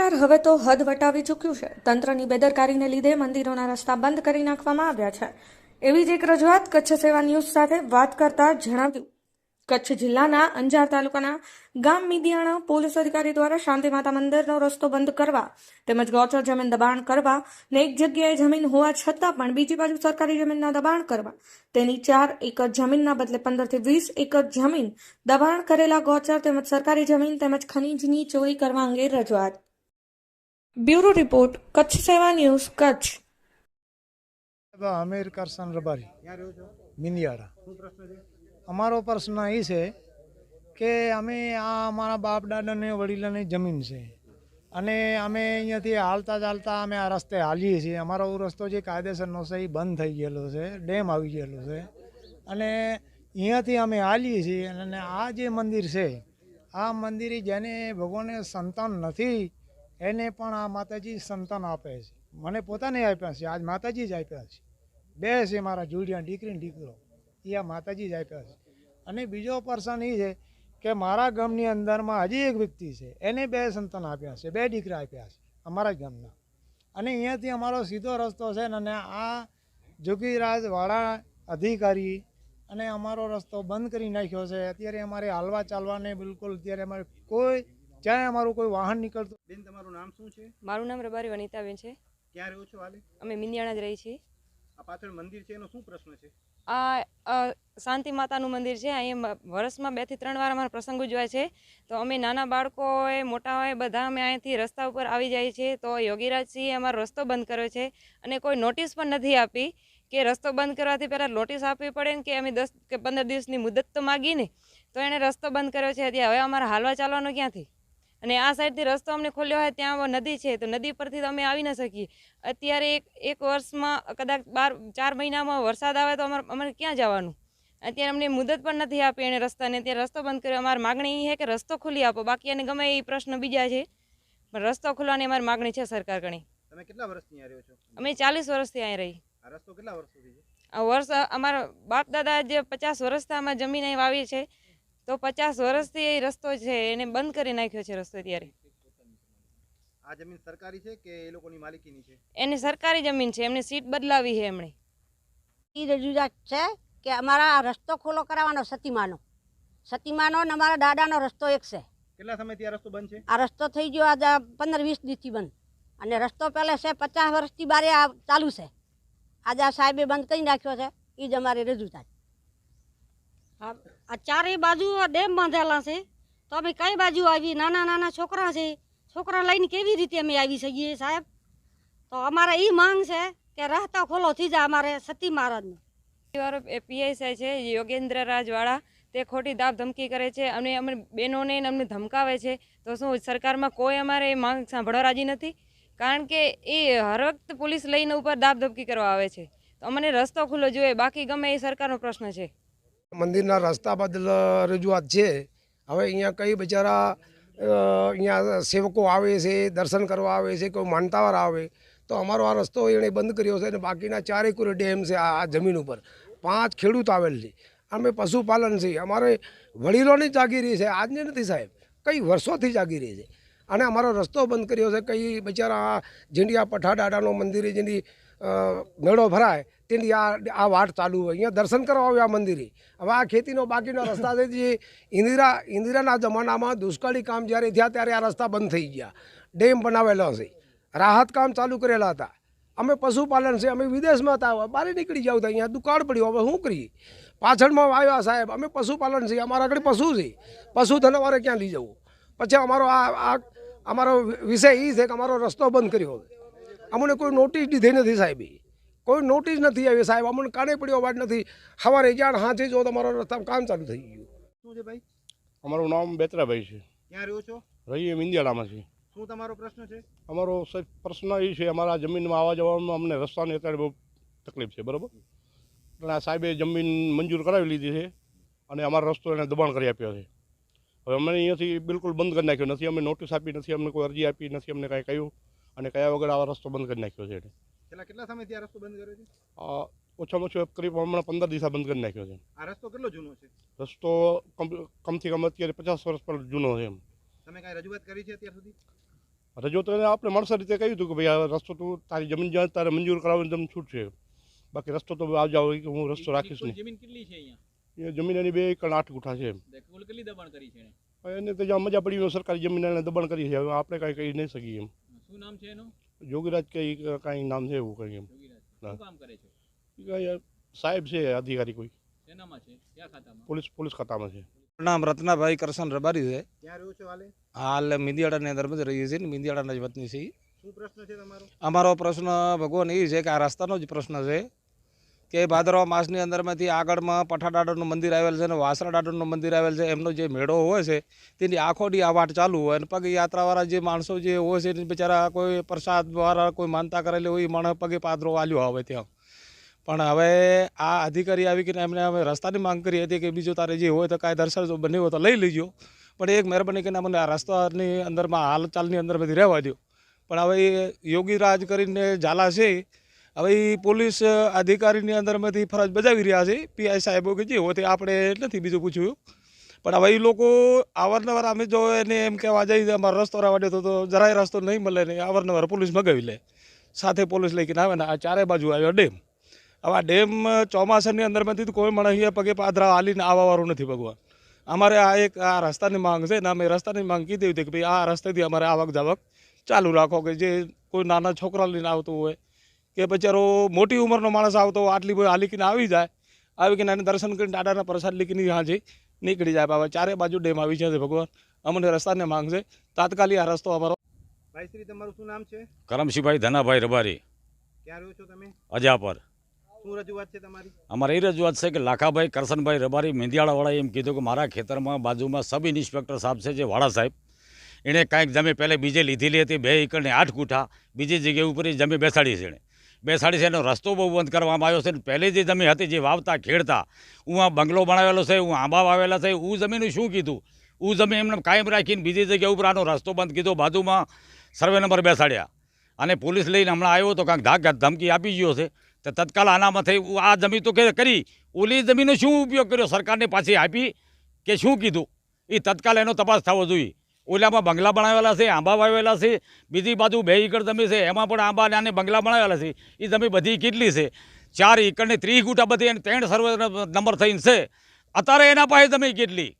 ભ્રષ્ટાચાર હવે તો હદ વટાવી ચૂક્યું છે. તંત્રની બેદરકારીને લીધે મંદિરોના રસ્તા બંધ કરી નાખવામાં આવ્યા છે. એવી જ એક રજૂઆત કચ્છ સેવા ન્યૂઝ સાથે વાત કરતા જણાવ્યું. કચ્છ જિલ્લાના અંજાર તાલુકાના ગામ મીદિયાણા પોલીસ અધિકારી દ્વારા શાંતિ માતા મંદિરનો રસ્તો બંધ કરવા તેમજ ગૌચર જમીન દબાણ કરવા ને એક જગ્યાએ જમીન હોવા છતાં પણ બીજી બાજુ સરકારી જમીનના દબાણ કરવા તેની ચાર એકર જમીનના બદલે પંદરથી વીસ એકર જમીન દબાણ કરેલા ગૌચર તેમજ સરકારી જમીન તેમજ ખનીજની ચોરી કરવા અંગે રજૂઆત. Bureau report, Kutch Seva news, Kutch. Amir Karsan Rabari છે અમારો પ્રશ્ન એ છે કે અમે આ અમારા બાપ દાદાને, વડીલોની જમીન છે. અને અમે અહીંયાથી હાલતા ચાલતા અમે આ રસ્તે હાલીએ છીએ. અમારો રસ્તો જે કાયદેસરનો છે એ બંધ થઈ ગયેલો છે, ડેમ આવી ગયેલો છે. અને અહીંયાથી અમે હાલીએ છીએ. અને આ જે મંદિર છે, આ મંદિર જેને ભગવાને સંતાન નથી એને પણ આ માતાજી સંતાન આપે છે. મને પોતાને આપ્યા છે. આજ માતાજી જ આપ્યા છે. બે છે મારા જોડિયા દીકરીને દીકરો. એ આ માતાજી જ આપ્યા છે. અને બીજો પર્સન એ છે કે મારા ગામની અંદરમાં હજી એક વ્યક્તિ છે. એને બે સંતાન આપ્યા છે. બે દીકરા આપ્યા છે અમારા ગામના. અને અહીંયાથી અમારો સીધો રસ્તો છે અને આ જોગીરાજવાળા અધિકારી અને અમારો રસ્તો બંધ કરી નાખ્યો છે. અત્યારે અમારે હાલવા ચાલવાને બિલકુલ અત્યારે અમારે કોઈ જ્યાં અમારું કોઈ વાહન નીકળતું? બેન તમારું નામ શું છે? મારું નામ રબારી વનિતાબેન છે. ક્યાં રહ્યો છો હાલે? અમે મિંદિયાણા જ રહી છીએ. આ પાછળ મંદિર છે એનો શું પ્રશ્ન છે? આ શાંતિ માતાનું મંદિર છે. અહીંયા વર્ષમાં બેથી ત્રણ વાર અમારા પ્રસંગ ઉજવાય છે. તો અમે નાના બાળકો હોય મોટા હોય બધા અમે અહીંયાથી રસ્તા ઉપર આવી જાય છે. તો યોગીરાજસિંહે અમારો રસ્તો બંધ કર્યો છે. અને કોઈ નોટિસ પણ નથી આપી કે રસ્તો બંધ કરવાથી પહેલાં નોટિસ આપવી પડે ને કે અમે દસ કે પંદર દિવસની મુદત તો માગીને તો એણે રસ્તો બંધ કર્યો છે. અત્યારે હવે અમારે હાલવા ચાલવાનું ક્યાંથી? અને આ સાઈડથી રસ્તો અમને ખોલ્યો હોય ત્યાં નદી છે તો નદી પરથી તો અમે આવી ન શકીએ. અત્યારે એક એક વર્ષમાં કદાચ બાર ચાર મહિનામાં વરસાદ આવે તો અમારે અમારે ક્યાં જવાનું? અત્યારે અમને મુદત પણ નથી આપી એને રસ્તાને. અત્યારે રસ્તો બંધ કર્યો. અમારી માગણી એ છે કે રસ્તો ખોલી આપો. બાકી એને ગમે એ પ્રશ્ન બીજા છે. પણ રસ્તો ખોલવાની અમારી માગણી છે સરકાર ગણી. તમે કેટલા વર્ષથી અહીંયા રહ્યો છો? અમે ચાલીસ વર્ષથી અહીં રહી. આ રસ્તો કેટલા વર્ષોથી છે? આ વર્ષ અમારા બાપ દાદા જે પચાસ વર્ષથી અમારે જમીન અહીં વાવી છે તો પચાસ વર્ષથી એ રસ્તો છે એને બંધ કરી નાખ્યો છે રસ્તો ત્યારે આ જમીન સરકારી છે કે એ લોકોની માલિકીની છે? એની સરકારી જમીન છે એમને સીટ બદલાવી છે એમણે. એ રજૂઆત છે કે અમારા આ રસ્તો ખોલો કરાવવાનો સતીમાનો. સતીમાનો અને અમારા દાદાનો રસ્તો એક છે. કેટલા સમયથી આ રસ્તો બંધ છે? આ રસ્તો થઈ ગયો આજે પંદર વીસ દિવસથી બંધ. અને રસ્તો પહેલે છે પચાસ વર્ષથી બારે આ ચાલુ છે. આજે આ સાહેબે બંધ કરી નાખ્યો છે એ જ અમારી રજૂઆત આ ચારેય બાજુ ડેમ બાંધેલા છે. તો અમે કઈ બાજુ આવી નાના નાના છોકરા છે. છોકરા લઈને કેવી રીતે અમે આવી શકીએ સાહેબ? તો અમારે એ માંગ છે કે રસ્તા ખોલો થઈ જાય અમારે સતી મહારાજનો. પીએસઆઈ છે યોગેન્દ્ર રાજવાળા તે ખોટી દાબ ધમકી કરે છે. અને અમે બહેનોને અમને ધમકાવે છે. તો શું સરકારમાં કોઈ અમારે એ માંગ સાંભળવા રાજી નથી? કારણ કે એ હર વખત પોલીસ લઈને ઉપર દાબ ધમકી કરવા આવે છે. તો અમને રસ્તો ખુલ્લો જોઈએ. બાકી ગમે એ સરકારનો પ્રશ્ન છે. મંદિરના રસ્તા બદલ રજૂઆત છે. હવે અહીંયા કઈ બિચારા અહીંયા સેવકો આવે છે, દર્શન કરવા આવે છે, કોઈ માનતાવાર આવે, તો અમારો આ રસ્તો એણે બંધ કર્યો છે અને બાકીના ચારેય કુરે ડેમ છે આ જમીન ઉપર. પાંચ ખેડૂત આવેલ છે. અમે પશુપાલન છે. અમારે વડીલોની જાગીરી છે. આજની નથી સાહેબ. કઈ વર્ષોથી જાગીરી છે. અને અમારો રસ્તો બંધ કર્યો છે. કઈ બિચારા આ જીંડિયા પઠા દાદાનો મંદિરે જેની મેળો ભરાય તેની આ આ વાટ ચાલુ હોય. અહીંયા દર્શન કરવા આવ્યા મંદિરે. હવે આ ખેતીનો બાકીનો રસ્તા છે જે ઇન્દિરા ઇન્દિરાના જમાનામાં દુષ્કાળી કામ જ્યારે થયા ત્યારે આ રસ્તા બંધ થઈ ગયા. ડેમ બનાવેલો છે. રાહત કામ ચાલુ કરેલા હતા. અમે પશુપાલન છે. અમે વિદેશમાં હતા. બહાર નીકળી જાવ અહીંયા દુકાળ પડ્યું. હવે શું કરીએ? પાછળમાં આવ્યા સાહેબ, અમે પશુપાલન છે અમારા આગળ પશુ છે. પશુધન અમારે ક્યાં લઈ જવું? પછી અમારો આ અમારો વિષય એ છે કે અમારો રસ્તો બંધ કર્યો અમને કોઈ નોટિસ દીધી નથી સાહેબ. કોઈ નોટિસ નથી આવી સાહેબ અમને કાને પડ્યો અવાજ નથી. સવારે જાણ હાથે જો તમારો રસ્તા કામ ચાલુ થઈ ગયું. શું છે ભાઈ? અમારું નામ બેતરાભાઈ છે. ક્યાં રહ્યો છો? રહીએ મિંદિયાળામાં છે શું તમારો પ્રશ્ન છે? અમારો સાહેબ પ્રશ્ન એ છે અમારા જમીનમાં આવવા જવામાં અમને રસ્તાની અત્યારે બહુ તકલીફ છે બરાબર? એટલે આ સાહેબે જમીન મંજૂર કરાવી લીધી છે અને અમારો રસ્તો એને દબાણ કરી આપ્યો છે. હવે અમને અહીંયાથી બિલકુલ બંધ કરી નાખ્યો નથી. અમે નોટિસ આપી નથી અમને કોઈ અરજી આપી નથી અમને કાંઈ કહ્યું અને કયા વગર આવા રસ્તો બંધ કરી નાખ્યો છે એને. છેલ્લા કેટલા સમયથી આ રસ્તો બંધ કર્યો છે? ઓછામાં ઓછો કરીબ હમણાં પંદર દિવસ બંધ કરી નાખ્યો છે. આ રસ્તો કેટલો જૂનો છે? રસ્તો કમથી કમ અત્યારે પચાસ વર્ષ પર જૂનો છે એમ. તમે કાંઈ રજૂઆત કરી છે અત્યાર સુધી? રજૂઆત એને આપણે માણસા રીતે કહ્યું હતું કે ભાઈ આ રસ્તો તું તારી જમીન જ્યાં તારે મંજૂર કરાવવાની તમને છૂટ છે. બાકી રસ્તો તો આવ જાવ કે હું રસ્તો રાખીશ નહીં. જમીન કેટલી છે અહીંયા? એ જમીન એની બે એકડ આઠ ગુઠા છે કુલ કેટલી દબાણ કરી છે એને? તો જ્યાં મજા પડી હોય સરકારી જમીન એને દબાણ કરી છે. આપણે કાંઈ કહી નહીં શકીએ એમ. શું નામ છે એનું? જોગીરાજ કંઈ કાંઈ નામ છે એવું કંઈ એમ? યોગીરાજ. શું કામ કરે છે? કાંઈ સાહેબ છે અધિકારી કોઈ. શેનામાં છે? કયા ખાતામાં? પોલીસ પોલીસ ખાતામાં છે. નામ રત્નાભાઈ કરશન રબારી છે. ક્યાં રહ્યો છો હાલે? હાલ મિંદિયાળાની અંદર જ રહીએ છીએ ને મિંદિયાળાના જ વતની છીએ. શું પ્રશ્ન છે તમારો? અમારો પ્રશ્ન ભગવાન એ છે કે આ રસ્તાનો જ પ્રશ્ન છે. કે ભાદરવા માસની અંદરમાંથી આગળમાં પઠાડાડરનું મંદિર આવેલ છે અને વાસરા ડાડરનું મંદિર આવેલ છે, એમનો જે મેળો હોય છે, તેની આખોડી આ વાટ ચાલુ હોય અને પગે યાત્રાવાળા જે માણસો જે હોય છે બિચારા કોઈ પ્રસાદ દ્વારા કોઈ માનતા કરેલી હોય, એ માણસ પગે પાદરો આલ્યો આવે ત્યાં. પણ હવે આ અધિકારી આવી કે એમને અમે રસ્તાની માંગ કરી હતી કે બીજું તારે જે હોય તો દર્શન જો બન્યું હોય તો લઈ લેજો. પણ એક મહેરબાની કરીને અમને આ રસ્તાની અંદરમાં હાલચાલની અંદર બધી રહેવા દો પણ હવે એ યોગી રાજ કરીને ઝાલા છે હવે એ પોલીસ અધિકારીની અંદરમાંથી ફરજ બજાવી રહ્યા છે. પીઆઈ સાહેબો કે જે હોય તે આપણે નથી બીજું પૂછ્યું. પણ હવે એ લોકો અવારનવાર અમે જો એને એમ કહેવા જઈએ અમારો રસ્તો રહેવા તો જરાય રસ્તો નહીં મળે ને અવારનવાર પોલીસ મગાવી લે. સાથે પોલીસ લઈને આવે ને આ ચારે બાજુ આવ્યો ડેમ. હવે આ ડેમ ચોમાસાની અંદરમાંથી કોઈ માણસ પગે પાદરા હાલીને આવવાવાળું નથી ભગવાન. અમારે આ એક, આ રસ્તાની માંગ છે ને અમે રસ્તાની માંગ કીધી હતી કે ભાઈ આ રસ્તેથી અમારે આવક જાવક ચાલુ રાખો કે જે કોઈ નાના છોકરા લઈને આવતું હોય કે બચારો મોટી ઉંમરનો માણસ આવતો આટલી બધી હાલીકીને આવી જાય આવી કે નાની દર્શન કરીને દાદાના પ્રસાદ લીકીની હાજી નીકળી જાય. હવે ચારે બાજુ ડેમ આવી જાય ભગવાન. અમને રસ્તાને માંગશે. તાત્કાલિક આ રસ્તો અમારો. ભાઈશ્રી તમારું શું નામ છે? કરમશીભાઈ ધનાભાઈ રબારી. ક્યાં રહ્યો છો તમે? અજાપર. શું રજૂઆત છે તમારી? અમારે એ રજૂઆત છે કે લાખાભાઈ કરશનભાઈ રબારી મેંદિયાળાવાળાએ એમ કીધું કે મારા ખેતરમાં બાજુમાં સબ ઇન્સ્પેક્ટર સાહેબ છે જે વાળા સાહેબ. એણે કાંઈક જમે પહેલાં બીજે લીધેલી હતી બે એકરને આઠ કૂઠા બીજી જગ્યાએ ઉપર એ જમીન બેસાડી છે એણે. બેસાડી છે, એનો રસ્તો બહુ બંધ કરવામાં આવ્યો છે. પહેલી જે જમીન હતી, જે વાવતા, ખેડતા, હું આ બંગલો બનાવેલો છે, હું આંબા વાવેલા છે, હું જમીનનું શું કીધું? હું જમીન એમને કાયમ રાખીને બીજી જગ્યા ઉપર આનો રસ્તો બંધ કીધો, બાજુમાં સર્વે નંબર બેસાડ્યા. અને પોલીસ લઈને હમણાં આવ્યો તો કાંઈક ધાક ધમકી આપી ગયો છે. તો તત્કાલ આનામાંથી આ જમીન તો કે કરી, ઓલી જમીનનો શું ઉપયોગ કર્યો? સરકારને પાછી આપી કે શું કીધું? એ તત્કાલ એનો તપાસ થવો જોઈએ. ઓલામાં બંગલા બનાવેલા છે આંબા વાવેલા છે બીજી બાજુ બે એકર જમીન છે એમાં પણ આંબા અને બંગલા બનાવેલા છે એ જમીન બધી કેટલી છે ચાર એકરને ત્રીસ ગુટા બધી અને ત્રણ સર્વે નંબર થઈને છે અત્યારે એના પાસે જમીન કેટલી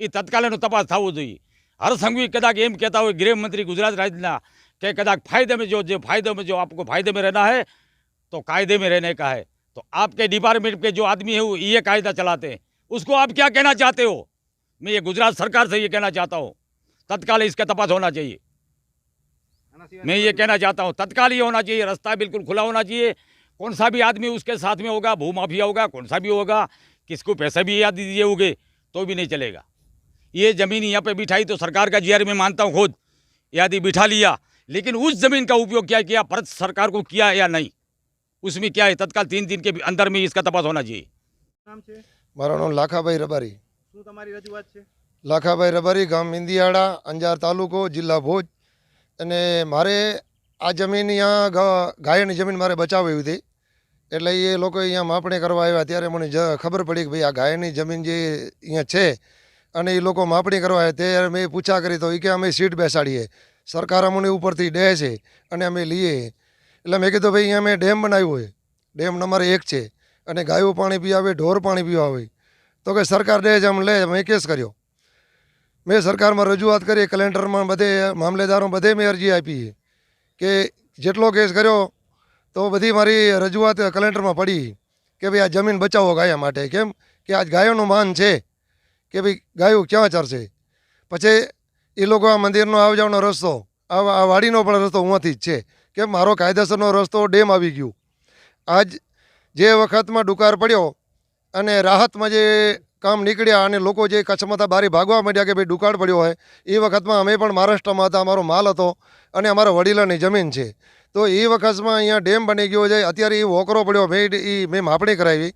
એ તત્કાલ એનો તપાસ થવો જોઈએ હર સંઘવી કદાચ એમ કહેતા હોય ગૃહમંત્રી ગુજરાત રાજ્યના કે કદાચ फायदे में जो जो फायदे में जो आपको फायदे में रहना है तो कायदे में रहने का है तो आपके डिपार्टमेंट के जो आदमी है वो ये कायदा चलाते हैं उसको आप क्या कहना चाहते हो मैं ये गुजरात सरकार से ये कहना चाहता हूँ तत्काल इसका तपास होना चाहिए આના સિવાય मैं ये कहना चाहता हूँ तत्काल ये होना चाहिए रास्ता बिल्कुल खुला होना चाहिए कौन सा भी आदमी उसके साथ में होगा भू माफिया होगा कौन सा भी होगा किसको पैसे भी याद दीजिए होगे तो भी नहीं चलेगा ये ज़मीन यहाँ पे बिठाई तो सरकार का जीआर में मानता हूँ खुद यदि बिठा लिया लेकिन उस ज़मीन का उपयोग क्या किया भारत सरकार को किया या नहीं उसमें क्या है तत्काल तीन दिन के अंदर में इसका तपास होना चाहिए નામ છે મારું નામ લાખાભાઈ રબારી શું તમારી રજૂઆત છે લાખાભાઈ રબારી, ગામ મિંદિયાળા અંજાર તાલુકો, જિલ્લા ભોજ. અને મારે આ જમીન અહીંયા ગાયની જમીન મારે બચાવવી હતી. એટલે એ લોકો અહીંયા માપણી કરવા આવ્યા. ત્યારે મને ખબર પડી કે ભાઈ આ ગાયની જમીન જે અહીંયા છે અને એ લોકો માપણી કરવા આવ્યા. ત્યારે મેં પૂછા કરી તો એ કે અમે સીટ બેસાડીએ. સરકાર અમને ઉપરથી ડે છે અને અમે લઈએ એટલે મેં કીધું ભાઈ અહીંયા મેં ડેમ બનાવ્યો હોય ડેમ નંબર એક છે. અને ગાયો પાણી પીવા ઢોર પાણી પીવા આવે. તો કે સરકાર ડે છે, અમે લે મેં કેસ કર્યો. મેં સરકારમાં રજૂઆત કરી કલેક્ટરમાં બધે મામલેદારો બધે મેં અરજી આપી કે જેટલો કેસ કર્યો તો બધી મારી રજૂઆત કલેક્ટરમાં પડી કે ભાઈ આ જમીન બચાવો ગાયા માટે. કેમ કે આજ ગાયોનું માન છે કે ભાઈ ગાયો ક્યાં ચરશે? પછી એ લોકો આ મંદિરનો આવ જવાનો રસ્તો, આ વાડીનો પણ રસ્તો ઉંથી જ છે. કે મારો કાયદેસરનો રસ્તો ડેમ આવી ગયું. આજ જે વખતમાં ડુકાર પડ્યો અને રાહતમાં જે કામ નીકળ્યા અને લોકો જે કચ્છમાં બારી ભાગવા માંડ્યા કે ભાઈ દુકાળ પડ્યો હોય, એ વખતમાં અમે પણ મહારાષ્ટ્રમાં હતા, અમારો માલ હતો અને અમારા વડીલોની જમીન છે. તો એ વખતમાં અહીંયા ડેમ બની ગયો છે. અત્યારે એ વોકરો પડ્યો, મેં એ મેં માપણી કરાવી.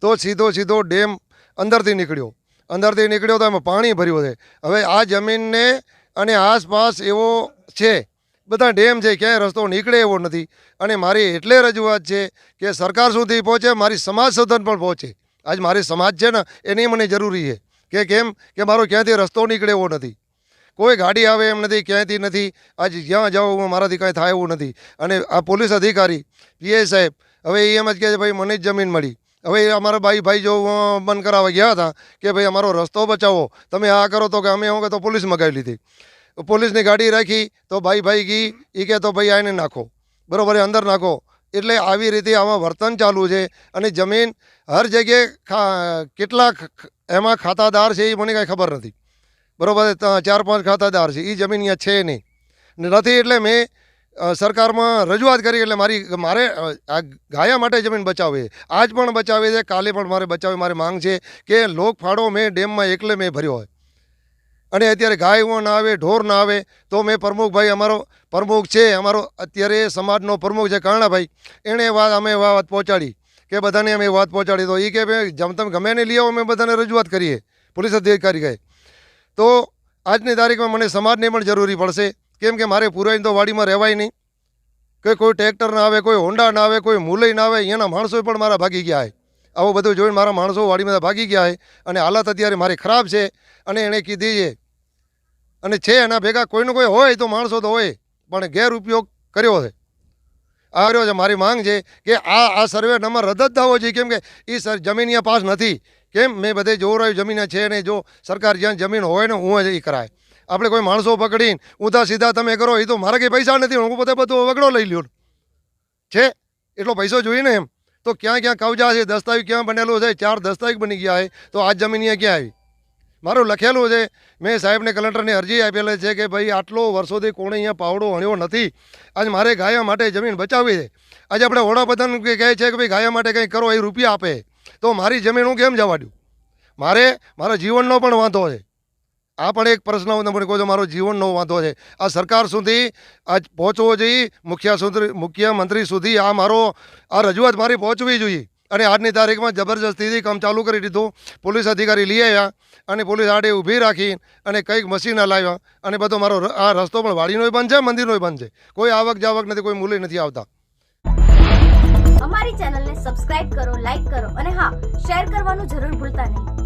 તો સીધો સીધો ડેમ અંદરથી નીકળ્યો. અંદરથી નીકળ્યો તો એમાં પાણી ભર્યું છે. હવે આ જમીનને અને આસપાસ એવો છે. બધા ડેમ છે, ક્યાંય રસ્તો નીકળે એવો નથી. અને મારી એટલે રજૂઆત છે કે સરકાર સુધી પહોંચે, મારી સમાજ સુધી પણ પહોંચે. આજ મારી સમાજ છે ને, એની મને જરૂરી છે. કે કેમ? કે મારો ક્યાંથી રસ્તો નીકળે એવો નથી. કોઈ ગાડી આવે એમ નથી, ક્યાંયથી નથી. આજ જ્યાં જાઉં મારાથી કાંઈ થાય એવું નથી. અને આ પોલીસ અધિકારી, પીએ સાહેબ, હવે એ એમ જ કહે છે, ભાઈ, મને જ જમીન મળી. હવે અમારા ભાઈ ભાઈ જો બંધ કરાવવા ગયા હતા કે, ભાઈ, અમારો રસ્તો બચાવો. તમે આ કરો તો કે અમે હું કે તો પોલીસ મગાવી લીધી. પોલીસની ગાડી રાખી, તો ભાઈ ભાઈ ગઈ એ કે તો, ભાઈ આને નાખો. બરાબર અંદર નાખો. એટલે આવી રીતે આમાં વર્તન ચાલુ છે. અને જમીન હર જગ્યાએ કેટલા એમાં ખાતાદાર છે એ મને કાંઈ ખબર નથી. બરાબર? ચાર પાંચ ખાતાદાર છે. એ જમીન અહીંયા છે નહીં. નથી એટલે મેં સરકારમાં રજૂઆત કરી એટલે મારી, મારે આ ગાયા માટે જમીન બચાવવી આજ પણ બચાવી છે, કાલે પણ મારે બચાવવી મારી માંગ છે કે લોક ફાળો મેં ડેમમાં એકલે મેં ભર્યો હોય. અને અત્યારે ગાયો ના આવે, ઢોર ના આવે, તો મેં પ્રમુખભાઈ અમારો, પ્રમુખ છે, અમારો અત્યારે સમાજનો પ્રમુખ છે કર્ણાભાઈ, એણે વાત, અમે વાત પહોંચાડી કે બધાને અમે વાત પહોંચાડી. તો એ કે જમ તમે ગમે નહીં લઈ આવો અમે બધાને રજૂઆત કરીએ. પોલીસ અધિકારી કહે. તો આજની તારીખમાં મને સમાજની પણ જરૂરી પડશે. કેમ કે મારે પુરાઈને તો વાડીમાં રહેવાય નહીં. કે કોઈ ટ્રેક્ટર ના આવે, કોઈ હોન્ડા ના આવે, કોઈ મુલઈ ના આવે અહીંયાના માણસો પણ મારા ભાગી ગયા છે આવું બધું જોઈને મારા માણસો વાડીમાં ભાગી ગયા છે અને હાલત અત્યારે મારી ખરાબ છે. અને એણે કીધી છે અને છે એના ભેગા, કોઈનું કોઈ હોય તો માણસો તો હોય, પણ ગેરઉપયોગ કર્યો છે. આ રહ્યો છે મારી માંગ છે કે આ આ સર્વે નંબર રદ જ થવો જોઈએ. કેમ કે એ સર જમીન અહીંયા પાસ નથી. કેમ? મેં બધે જોવરાયું જમીન છે ને જો સરકાર જ્યાં જમીન હોય ને હું એ કરાય. આપણે કોઈ માણસો પકડીને ઊંધા સીધા તમે કરો એ તો મારા કંઈ પૈસા નથી, હું બધે બધો વગડો લઈ લ્યો. છે? એટલો પૈસો જોઈએ ને એમ. તો ક્યાં ક્યાં કબજા છે, દસ્તાવેજ ક્યાં બનેલો છે? ચાર દસ્તાવેજ બની ગયા છે. તો આ જમીન ક્યાં આવી? મારું લખેલું છે, મેં સાહેબને કલેક્ટરને અરજી આપેલી છે કે ભાઈ આટલો વર્ષોથી કોણે અહીંયા પાવડો હણ્યો નથી. આજ મારે ગાયા માટે જમીન બચાવવી છે. આજે આપણે વડાપ્રધાન કહે છે કે ભાઈ ગાયા માટે કંઈ કરો, એ રૂપિયા આપે. તો મારી જમીન હું કેમ જવા દઉં મારે, મારા જીવનનો પણ વાંધો છે. આ પણ એક પ્રશ્ન હું તમને કહું છું મારો જીવનનો વાંધો છે. આ સરકાર સુધી આજ પહોંચવો જોઈએ મુખ્ય મુખ્યમંત્રી સુધી આ મારો, આ રજૂઆત મારી પહોંચવી જોઈએ. અને આજની તારીખમાં જબરજસ્તીથી કામ ચાલુ કરી દીધું. પોલીસ અધિકારી લઈ આવ્યા અને પોલીસ આડે ઊભી રાખી અને કંઈક મશીન લાવ્યા અને બધો મારો આ રસ્તો પણ વાડીનોય બંધ છે મંદિરનોય બંધ છે. કોઈ આવક જાવક નથી, કોઈ મૂલ્ય નથી આવતા. અમારી ચેનલને સબસ્ક્રાઇબ કરો લાઈક કરો અને હા શેર કરવાનું જરૂર ભૂલતા નહીં.